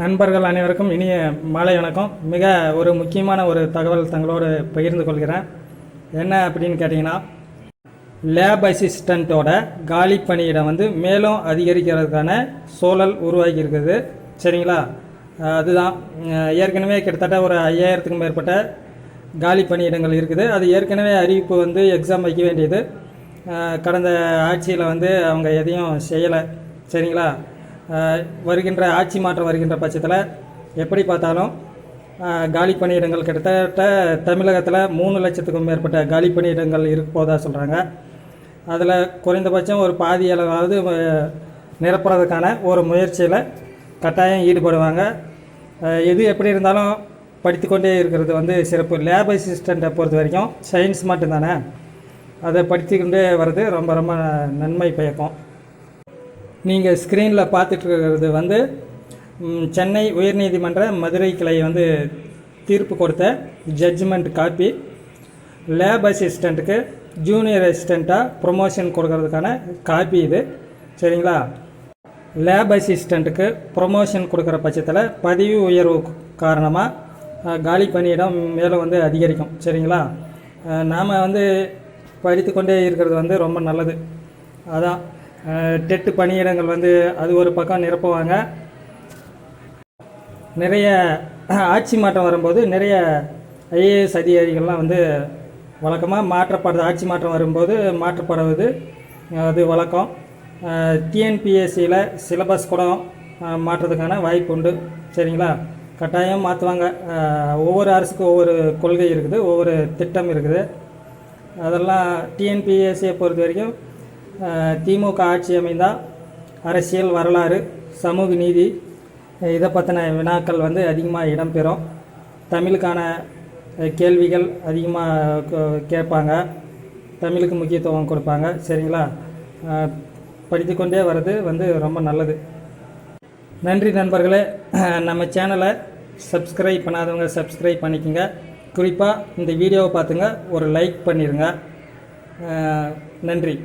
நண்பர்கள் அனைவருக்கும் இனிய மாலை வணக்கம். மிக ஒரு முக்கியமான ஒரு தகவல் தங்களோடு பகிர்ந்து கொள்கிறேன். என்ன அப்படின்னு கேட்டிங்கன்னா லேப் அசிஸ்டண்ட்டோட காலி பணியிடம் வந்து மேலும் அதிகரிக்கிறதுக்கான சூழல் உருவாகி இருக்குது. சரிங்களா? அதுதான். ஏற்கனவே கிட்டத்தட்ட ஒரு ஐயாயிரத்துக்கும் மேற்பட்ட காலி பணியிடங்கள் இருக்குது. அது ஏற்கனவே அறிவிப்பு வந்து எக்ஸாம் வைக்க வேண்டியது. கடந்த ஆட்சியில் வந்து அவங்க எதையும் செய்யலை. சரிங்களா? வருகின்ற ஆட்சி மாற்றம் வருகின்ற பட்சத்தில் எப்படி பார்த்தாலும் காலி பணியிடங்கள் கிட்டத்தட்ட தமிழகத்தில் மூணு லட்சத்துக்கும் மேற்பட்ட காலி பணியிடங்கள் இருக்க போதா சொல்கிறாங்க அதில் குறைந்தபட்சம் ஒரு பாதி அளவாவது நிரப்புறதுக்கான ஒரு முயற்சியில் கட்டாயம் ஈடுபடுவாங்க. எது எப்படி இருந்தாலும் படித்துக்கொண்டே இருக்கிறது வந்து சிறப்பு. லேப் அசிஸ்டண்ட்டை பொறுத்த வரைக்கும் சயின்ஸ் மட்டும்தானே. அதை படித்துக்கொண்டே வர்றது ரொம்ப ரொம்ப நன்மை பயக்கும். நீங்கள் ஸ்க்ரீனில் பார்த்துட்டு இருக்கிறது வந்து சென்னை உயர்நீதிமன்ற மதுரை கிளை வந்து தீர்ப்பு கொடுத்த ஜட்ஜ்மெண்ட் காப்பி லேப் அசிஸ்டண்ட்டுக்கு ஜூனியர் அசிஸ்டண்ட்டாக ப்ரொமோஷன் கொடுக்கறதுக்கான காப்பி இது. சரிங்களா? லேப் அசிஸ்டண்ட்டுக்கு ப்ரொமோஷன் கொடுக்குற பட்சத்தில் பதவி உயர்வு காரணமாக காலி பணியிடம் மேலும் வந்து அதிகரிக்கும். சரிங்களா? நாம் வந்து படித்து கொண்டே இருக்கிறது வந்து ரொம்ப நல்லது. அதான். டெட்டு பணியிடங்கள் வந்து அது ஒரு பக்கம் நிரப்புவாங்க. நிறைய ஆட்சி மாற்றம் வரும்போது நிறைய ஐஏஎஸ் அதிகாரிகள்லாம் வந்து வழக்கமாக மாற்றப்படுது. ஆட்சி மாற்றம் வரும்போது மாற்றப்படுவது அது வழக்கம். டிஎன்பிஎஸ்சியில் சிலபஸ் கூட மாற்றுறதுக்கான வாய்ப்பு உண்டு. சரிங்களா? கட்டாயம் மாற்றுவாங்க ஒவ்வொரு அரசுக்கும் ஒவ்வொரு கொள்கை இருக்குது ஒவ்வொரு திட்டம் இருக்குது. அதெல்லாம் டிஎன்பிஎஸ்சியை பொறுத்த வரைக்கும் திமுக ஆட்சி அமைந்தால் அரசியல் வரலாறு சமூக நீதி இதை பற்றின வினாக்கள் வந்து அதிகமாக இடம்பெறும். தமிழுக்கான கேள்விகள் அதிகமாக கேட்பாங்க. தமிழுக்கு முக்கியத்துவம் கொடுப்பாங்க. சரிங்களா? படித்துக்கொண்டே வர்றது வந்து ரொம்ப நல்லது. நன்றி நண்பர்களே. நம்ம சேனலை சப்ஸ்கிரைப் பண்ணாதவங்க சப்ஸ்கிரைப் பண்ணிக்கோங்க. குறிப்பாக இந்த வீடியோவை பார்த்துங்க. ஒரு லைக் பண்ணிடுங்க நன்றி.